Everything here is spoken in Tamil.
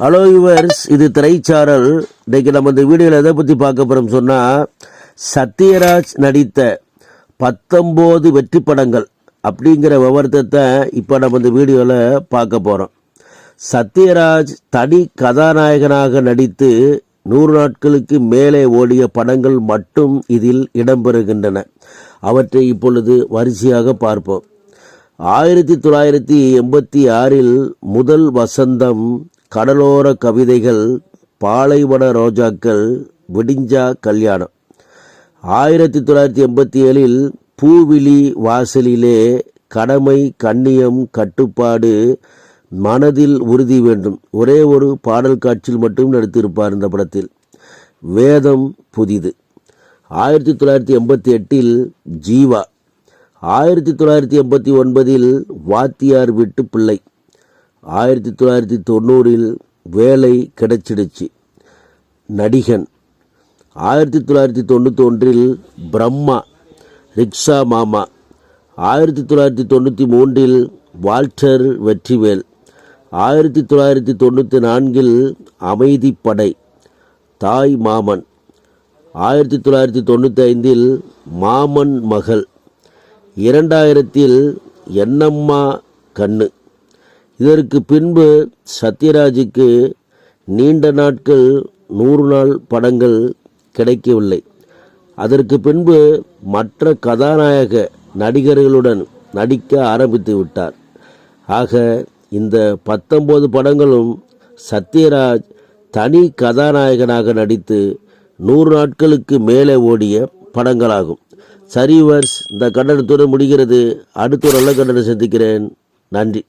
ஹலோ யுவர்ஸ் இது திரைச்சாரல். இன்றைக்கு நம்ம இந்த வீடியோவில் எதை பற்றி பார்க்க போகிறோம் சொன்னால் சத்யராஜ் நடித்த பத்தொம்போது வெற்றி படங்கள் அப்படிங்கிற விவரத்தை இப்போ நம்ம இந்த வீடியோவில் பார்க்க போகிறோம் சத்யராஜ் தனி கதாநாயகனாக நடித்து நூறு நாட்களுக்கு மேலே ஓடிய படங்கள் மட்டும் இதில் இடம்பெறுகின்றன. அவற்றை இப்பொழுது வரிசையாக பார்ப்போம். ஆயிரத்தி தொள்ளாயிரத்தி எண்பத்தி ஆறில் முதல் வசந்தம் கடலோர கவிதைகள் பாலைவன ரோஜாக்கள் விடிஞ்சா கல்யாணம். ஆயிரத்தி தொள்ளாயிரத்தி எண்பத்தி ஏழில் பூவிழி வாசலிலே கடமை கண்ணியம் கட்டுப்பாடு மனதில் உறுதி வேண்டும். ஒரே ஒரு பாடல் காட்சியில் மட்டும் நடித்திருப்பார் இந்த படத்தில். வேதம் புதிது. ஆயிரத்தி தொள்ளாயிரத்தி எண்பத்தி எட்டில் ஜீவா. ஆயிரத்தி தொள்ளாயிரத்தி எண்பத்தி ஒன்பதில் வாத்தியார் வீட்டு பிள்ளை. ஆயிரத்தி தொள்ளாயிரத்தி தொண்ணூறில் வேலை கிடைச்சிடுச்சு. நடிகன். ஆயிரத்தி தொள்ளாயிரத்தி தொண்ணூற்றி ஒன்றில் பிரம்மா ரிக்ஷா மாமா. ஆயிரத்தி தொள்ளாயிரத்தி தொண்ணூற்றி மூன்றில் வால்டர் வெற்றிவேல். ஆயிரத்தி தொள்ளாயிரத்தி தொண்ணூற்றி நான்கில் அமைதிப்படை தாய் மாமன். ஆயிரத்தி தொள்ளாயிரத்தி தொண்ணூற்றி ஐந்தில் மாமன் மகள். இரண்டாயிரத்தில் என்னம்மா கண்ணு. இதற்கு பின்பு சத்யராஜுக்கு நீண்ட நாட்கள் நூறு நாள் படங்கள் கிடைக்கவில்லை. அதற்கு பின்பு மற்ற கதாநாயக நடிகர்களுடன் நடிக்க ஆரம்பித்து விட்டார். ஆக இந்த பத்தொன்பது படங்களும் சத்யராஜ் தனி கதாநாயகனாக நடித்து நூறு நாட்களுக்கு மேலே ஓடிய படங்களாகும். சரிவர்ஸ் இந்த கண்டனத்துடன் முடிகிறது. அடுத்த ஒரு நல்ல கண்டனம் சந்திக்கிறேன். நன்றி.